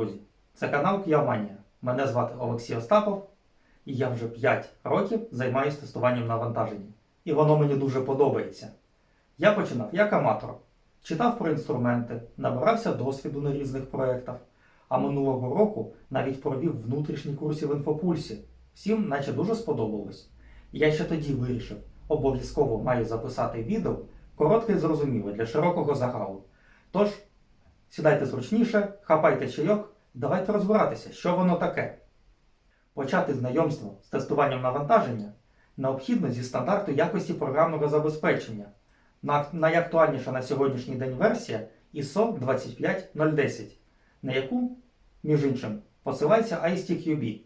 друзі! Це канал Кіаманія. Мене звати Олексій Остапов, і я вже 5 років займаюся тестуванням навантаження. І воно мені дуже подобається. Я починав як аматор, читав про інструменти, набирався досвіду на різних проєктах, а минулого року навіть провів внутрішні курси в інфопульсі. Всім, наче дуже сподобалось. Я ще тоді вирішив, обов'язково маю записати відео, коротке і зрозуміле для широкого загалу. Тож, сідайте зручніше, хапайте чайок, давайте розбиратися, що воно таке. Почати знайомство з тестуванням навантаження необхідно зі стандарту якості програмного забезпечення. Найактуальніша на сьогоднішній день версія ISO 25010, на яку, між іншим, посилається ISTQB.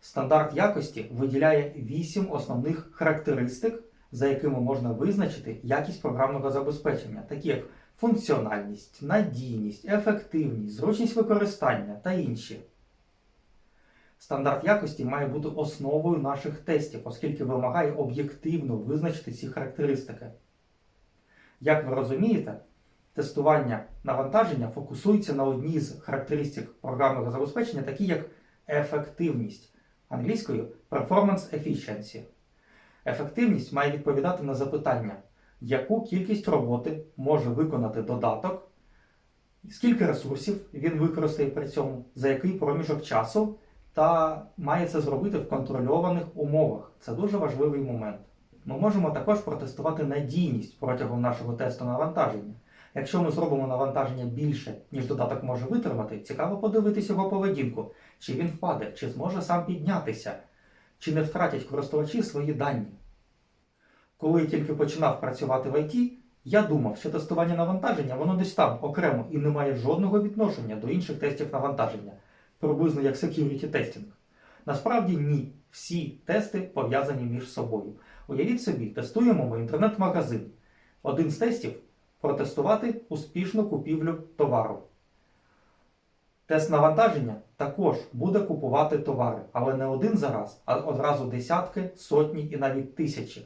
Стандарт якості виділяє 8 основних характеристик, за якими можна визначити якість програмного забезпечення, такі як функціональність, надійність, ефективність, зручність використання та інші. Стандарт якості має бути основою наших тестів, оскільки вимагає об'єктивно визначити ці характеристики. Як ви розумієте, тестування навантаження фокусується на одній з характеристик програмного забезпечення, такі як ефективність англійською performance efficiency. Ефективність має відповідати на запитання, яку кількість роботи може виконати додаток, скільки ресурсів він використає при цьому, за який проміжок часу, та має це зробити в контрольованих умовах. Це дуже важливий момент. Ми можемо також протестувати надійність протягом нашого тесту навантаження. Якщо ми зробимо навантаження більше, ніж додаток може витримати, цікаво подивитись його поведінку, чи він впаде, чи зможе сам піднятися, чи не втратять користувачі свої дані. Коли я тільки починав працювати в ІТ, я думав, що тестування навантаження воно десь там окремо і не має жодного відношення до інших тестів навантаження, приблизно як security тестінг. Насправді ні, всі тести пов'язані між собою. Уявіть собі, тестуємо ми інтернет-магазин. Один з тестів протестувати успішну купівлю товару. Тест навантаження також буде купувати товари, але не один за раз, а одразу десятки, сотні і навіть тисячі.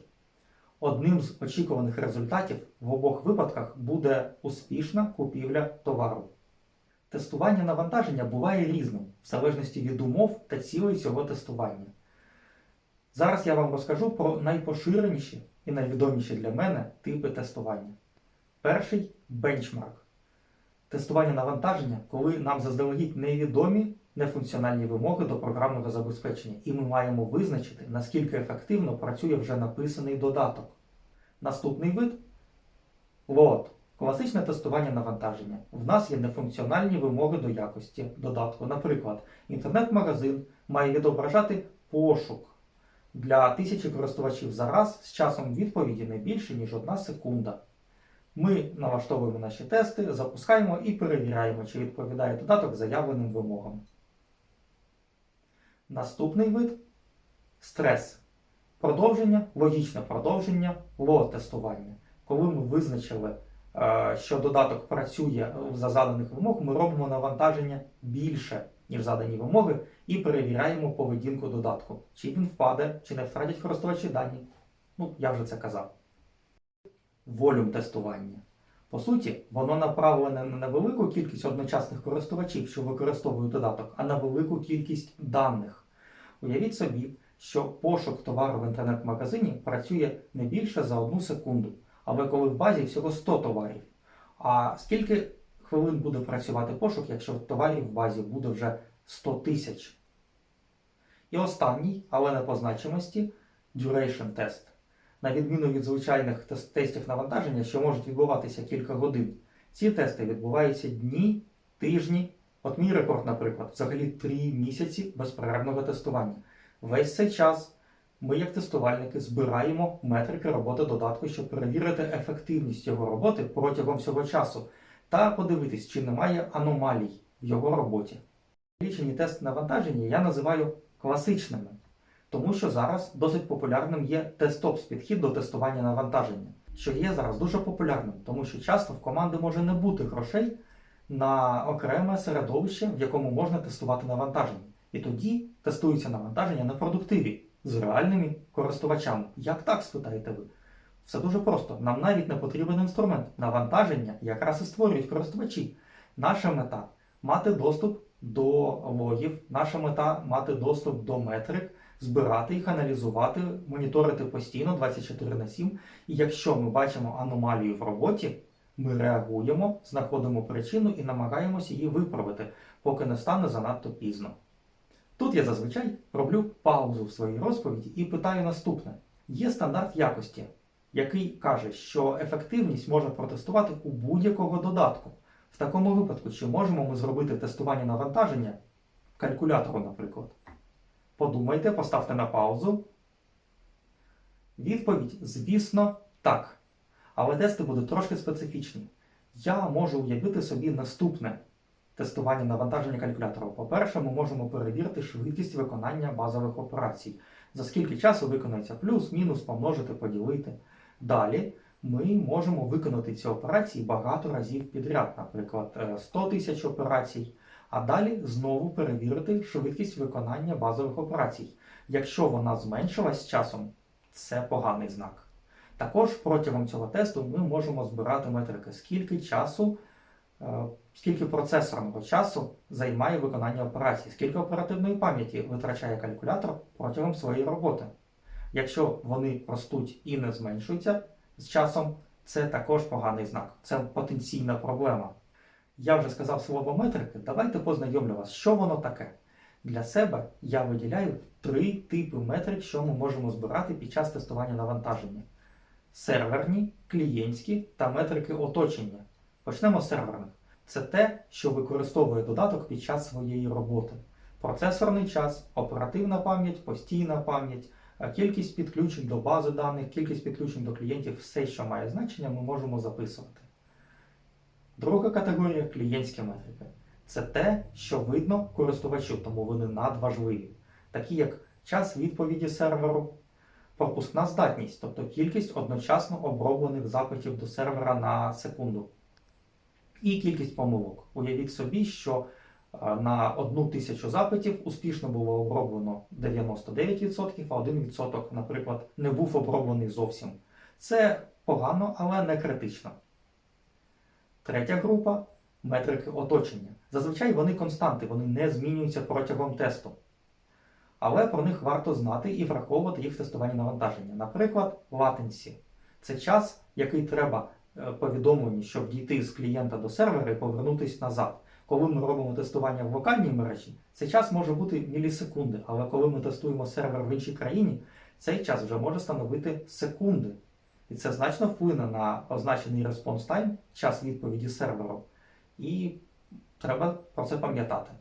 Одним з очікуваних результатів в обох випадках буде успішна купівля товару. Тестування навантаження буває різним, в залежності від умов та цілей цього тестування. Зараз я вам розкажу про найпоширеніші і найвідоміші для мене типи тестування. Перший бенчмарк. Тестування навантаження, коли нам заздалегідь невідомі нефункціональні вимоги до програмного забезпечення, і ми маємо визначити, наскільки ефективно працює вже написаний додаток. Наступний вид лот. Класичне тестування навантаження. В нас є нефункціональні вимоги до якості додатку. Наприклад, інтернет-магазин має відображати пошук для тисячі користувачів за раз з часом відповіді не більше, ніж одна секунда. Ми налаштовуємо наші тести, запускаємо і перевіряємо, чи відповідає додаток заявленим вимогам. Наступний вид стрес. Продовження, логічне продовження лот-тестування. Коли ми визначили, е, що додаток працює за заданих вимог, ми робимо навантаження більше, ніж задані вимоги, і перевіряємо поведінку додатку, чи він впаде, чи не втратять користувачі дані. Ну, я вже це казав. Волюм тестування. По суті, воно направлене не на велику кількість одночасних користувачів, що використовують додаток, а на велику кількість даних. Уявіть собі, що пошук товару в інтернет-магазині працює не більше за одну секунду, але коли в базі всього 100 товарів. А скільки хвилин буде працювати пошук, якщо товарів в базі буде вже 100 тисяч? І останній, але не по значимості, duration тест. На відміну від звичайних тестів навантаження, що можуть відбуватися кілька годин, ці тести відбуваються дні, тижні. От мій рекорд, наприклад, взагалі 3 місяці безперервного тестування. Весь цей час ми, як тестувальники, збираємо метрики роботи додатку, щоб перевірити ефективність його роботи протягом всього часу та подивитись, чи немає аномалій в його роботі. Лічені тести навантаження я називаю класичними, тому що зараз досить популярним є тестопс підхід до тестування навантаження, що є зараз дуже популярним, тому що часто в команди може не бути грошей на окреме середовище, в якому можна тестувати навантаження. І тоді тестується навантаження на продуктиві з реальними користувачами. Як так, спитаєте ви? Все дуже просто. Нам навіть не потрібен інструмент. Навантаження якраз і створюють користувачі. Наша мета мати доступ до логів. Наша мета мати доступ до метрик, збирати їх, аналізувати, моніторити постійно 24 на 7. І якщо ми бачимо аномалію в роботі, ми реагуємо, знаходимо причину і намагаємося її виправити, поки не стане занадто пізно. Тут я зазвичай роблю паузу в своїй розповіді і питаю наступне: є стандарт якості, який каже, що ефективність можна протестувати у будь-якого додатку. В такому випадку, чи можемо ми зробити тестування навантаження калькулятору, наприклад? Подумайте, поставте на паузу. Відповідь, звісно, так. Але тести будуть трошки специфічні. Я можу уявити собі наступне тестування навантаження калькулятора. По-перше, ми можемо перевірити швидкість виконання базових операцій. За скільки часу виконується плюс, мінус, помножити, поділити. Далі ми можемо виконати ці операції багато разів підряд, наприклад, е, 100 тисяч операцій. А далі знову перевірити швидкість виконання базових операцій. Якщо вона зменшилась з часом, це поганий знак. Також протягом цього тесту ми можемо збирати метрики, скільки часу, е, скільки процесорного часу займає виконання операцій, скільки оперативної пам'яті витрачає калькулятор протягом своєї роботи. Якщо вони ростуть і не зменшуються з часом, це також поганий знак, це потенційна проблема. Я вже сказав слово метрики, давайте познайомлю вас, що воно таке. Для себе я виділяю три типи метрик, що ми можемо збирати під час тестування навантаження: серверні, клієнтські та метрики оточення. Почнемо з серверних. Це те, що використовує додаток під час своєї роботи. Процесорний час, оперативна пам'ять, постійна пам'ять, е, кількість підключень до бази даних, кількість підключень до клієнтів, все, що має значення, ми можемо записувати. Друга категорія клієнтські метрики. Це те, що видно користувачу, тому вони надважливі, такі як час відповіді серверу, пропускна здатність, тобто кількість одночасно оброблених запитів до сервера на секунду, і кількість помилок. Уявіть собі, що е, на одну тисячу запитів успішно було оброблено 99%, а 1%, наприклад, не був оброблений зовсім. Це погано, але не критично. Третя група метрики оточення. Зазвичай вони константи, вони не змінюються протягом тесту. Але про них варто знати і враховувати їх в тестуванні навантаження. Наприклад, latency. Це час, який треба е, повідомленню, щоб дійти з клієнта до сервера і повернутися назад. Коли ми робимо тестування в локальній мережі, цей час може бути мілісекунди, але коли ми тестуємо сервер в іншій країні, цей час вже може становити секунди. І це значно вплине на означений response time, час відповіді серверу. І треба про це пам'ятати.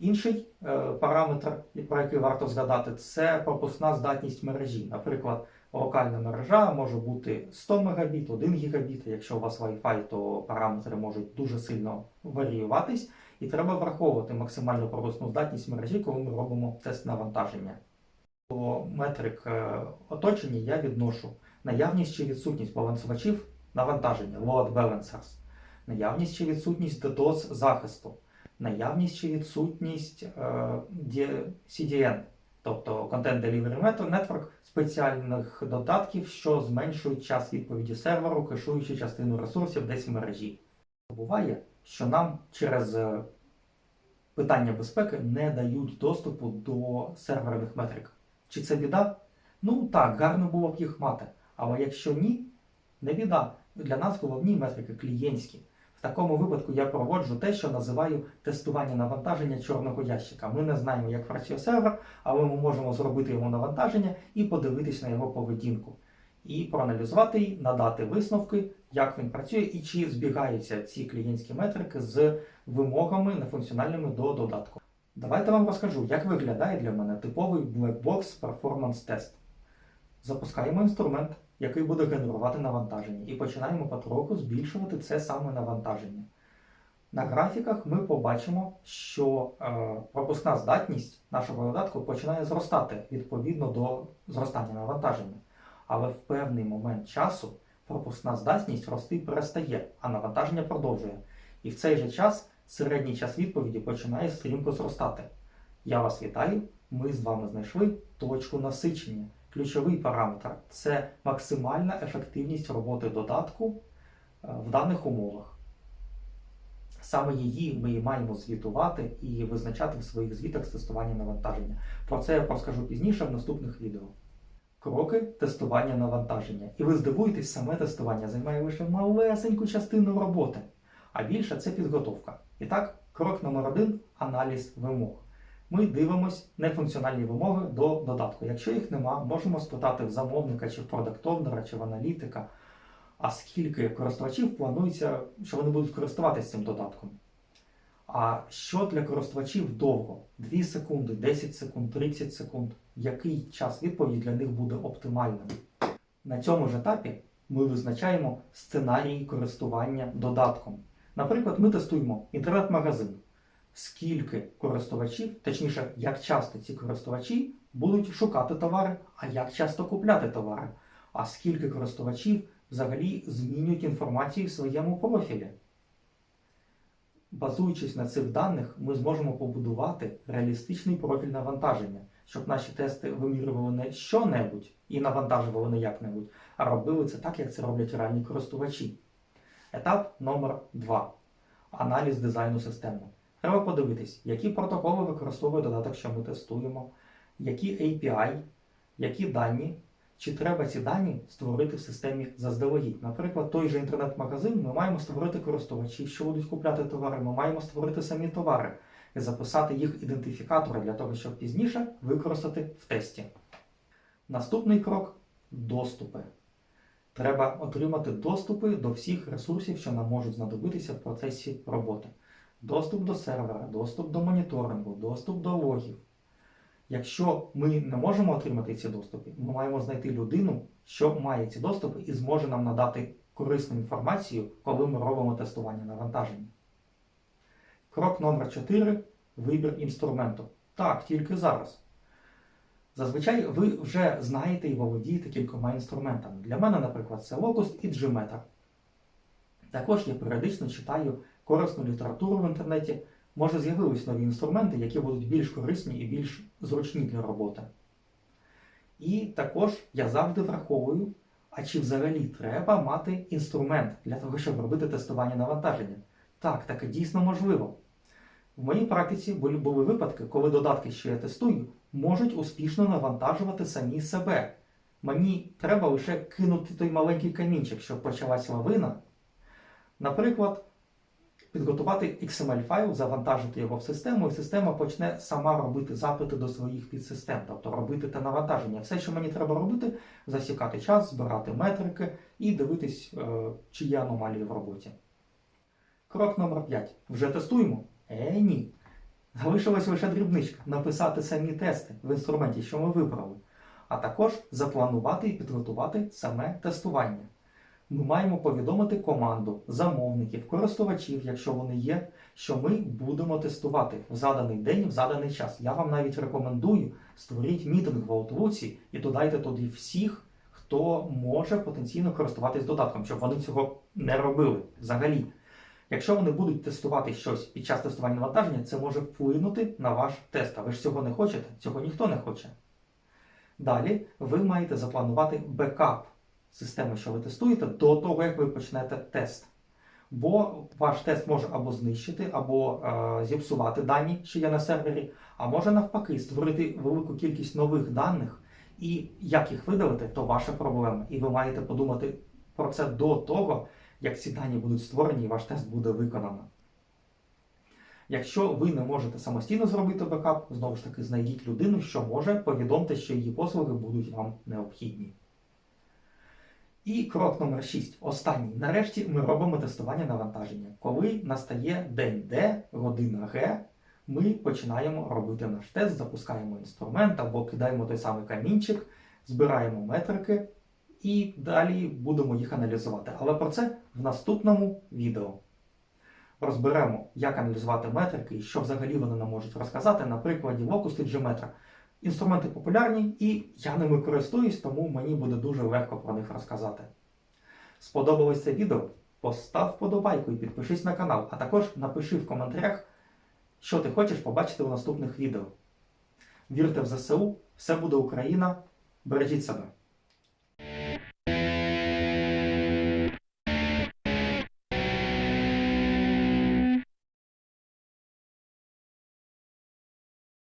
Інший е, параметр, про який варто згадати, це пропускна здатність мережі. Наприклад, локальна мережа може бути 100 Мбіт, 1 Гбіт. Якщо у вас Wi-Fi, то параметри можуть дуже сильно варіюватись, і треба враховувати максимальну пропускну здатність мережі, коли ми робимо тест навантаження. До метрик е, оточення я відношу наявність чи відсутність балансувачів навантаження, load balancers, наявність чи відсутність DDoS захисту, наявність чи відсутність е, CDN, тобто Content Delivery Network, спеціальних додатків, що зменшують час відповіді серверу, кешуючи частину ресурсів десь в мережі. Буває, що нам через е, питання безпеки не дають доступу до серверних метрик. Чи це біда? Ну так, гарно було б їх мати. Але якщо ні, не біда. Для нас головні метрики клієнтські. В такому випадку я проводжу те, що називаю тестування навантаження чорного ящика. Ми не знаємо, як працює сервер, але ми можемо зробити йому навантаження і подивитись на його поведінку. І проаналізувати її, надати висновки, як він працює і чи збігаються ці клієнтські метрики з вимогами нефункціональними до додатку. Давайте вам розкажу, як виглядає для мене типовий Black Box Performance Test. Запускаємо інструмент, який буде генерувати навантаження, і починаємо потроху збільшувати це саме навантаження. На графіках ми побачимо, що е, пропускна здатність нашого додатку починає зростати відповідно до зростання навантаження. Але в певний момент часу пропускна здатність рости перестає, а навантаження продовжує. І в цей же час середній час відповіді починає стрімко зростати. Я вас вітаю! Ми з вами знайшли точку насичення. Ключовий параметр це максимальна ефективність роботи додатку е, в даних умовах. Саме її ми і маємо звітувати і визначати в своїх звітах з тестування навантаження. Про це я розкажу пізніше в наступних відео. Кроки тестування навантаження. І ви здивуєтесь, саме тестування займає лише малесеньку частину роботи, а більше це підготовка. І так, крок номер один аналіз вимог. Ми дивимось нефункціональні вимоги до додатку. Якщо їх нема, можемо спитати в замовника, чи в продактовнера, чи в аналітика, а скільки користувачів планується, що вони будуть користуватися цим додатком. А що для користувачів довго? 2 секунди, 10 секунд, 30 секунд. Який час відповіді для них буде оптимальним? На цьому ж етапі ми визначаємо сценарії користування додатком. Наприклад, ми тестуємо інтернет-магазин. Скільки користувачів, точніше, як часто ці користувачі будуть шукати товари, а як часто купляти товари, а скільки користувачів взагалі змінюють інформацію в своєму профілі. Базуючись на цих даних, ми зможемо побудувати реалістичний профіль навантаження, щоб наші тести вимірювали не що-небудь і навантажували не як-небудь, а робили це так, як це роблять реальні користувачі. Етап номер 2 аналіз дизайну системи. Треба подивитись, які протоколи використовує додаток, що ми тестуємо, які API, які дані, чи треба ці дані створити в системі заздалегідь. Наприклад, той же інтернет-магазин ми маємо створити користувачів, що будуть купляти товари, ми маємо створити самі товари і записати їх ідентифікатори для того, щоб пізніше використати в тесті. Наступний крок доступи. Треба отримати доступи до всіх ресурсів, що нам можуть знадобитися в процесі роботи. Доступ до сервера, доступ до моніторингу, доступ до логів. Якщо ми не можемо отримати ці доступи, ми маємо знайти людину, що має ці доступи і зможе нам надати корисну інформацію, коли ми робимо тестування навантаження. Крок номер 4 вибір інструменту. Так, тільки зараз. Зазвичай ви вже знаєте і володієте кількома інструментами. Для мене, наприклад, це Locust і Gmeter. Також я періодично читаю корисну літературу в інтернеті. Може з'явились нові інструменти, які будуть більш корисні і більш зручні для роботи. І також я завжди враховую, а чи взагалі треба мати інструмент для того, щоб робити тестування навантаження. Так, таке дійсно можливо. В моїй практиці були, випадки, коли додатки, що я тестую, можуть успішно навантажувати самі себе. Мені треба лише кинути той маленький камінчик, щоб почалась лавина. Наприклад, підготувати XML-файл, завантажити його в систему, і система почне сама робити запити до своїх підсистем, тобто робити те навантаження. Все, що мені треба робити, засікати час, збирати метрики і дивитись, е, чи є аномалії в роботі. Крок номер 5. Вже тестуємо? Е, ні. Залишилась лише дрібничка написати самі тести в інструменті, що ми вибрали, а також запланувати і підготувати саме тестування. Ми маємо повідомити команду, замовників, користувачів, якщо вони є, що ми будемо тестувати в заданий день, в заданий час. Я вам навіть рекомендую створіть мітинг в Outlook і додайте туди всіх, хто може потенційно користуватись додатком, щоб вони цього не робили взагалі. Якщо вони будуть тестувати щось під час тестування навантаження, це може вплинути на ваш тест. А ви ж цього не хочете, цього ніхто не хоче. Далі ви маєте запланувати бекап системи, що ви тестуєте, до того, як ви почнете тест. Бо ваш тест може або знищити, або е, зіпсувати дані, що є на сервері, а може навпаки створити велику кількість нових даних, і як їх видалити, то ваша проблема. І ви маєте подумати про це до того, як ці дані будуть створені і ваш тест буде виконано. Якщо ви не можете самостійно зробити бекап, знову ж таки знайдіть людину, що може, повідомте, що її послуги будуть вам необхідні. І крок номер 6. Останній. Нарешті ми робимо тестування навантаження. Коли настає день Д, година Г, ми починаємо робити наш тест, запускаємо інструмент або кидаємо той самий камінчик, збираємо метрики і далі будемо їх аналізувати. Але про це в наступному відео. Розберемо, як аналізувати метрики і що взагалі вони нам можуть розказати на прикладі і Gmetra. Інструменти популярні, і я ними користуюсь, тому мені буде дуже легко про них розказати. Сподобалось це відео? Постав вподобайку і підпишись на канал, а також напиши в коментарях, що ти хочеш побачити у наступних відео. Вірте в ЗСУ, все буде Україна! Бережіть себе!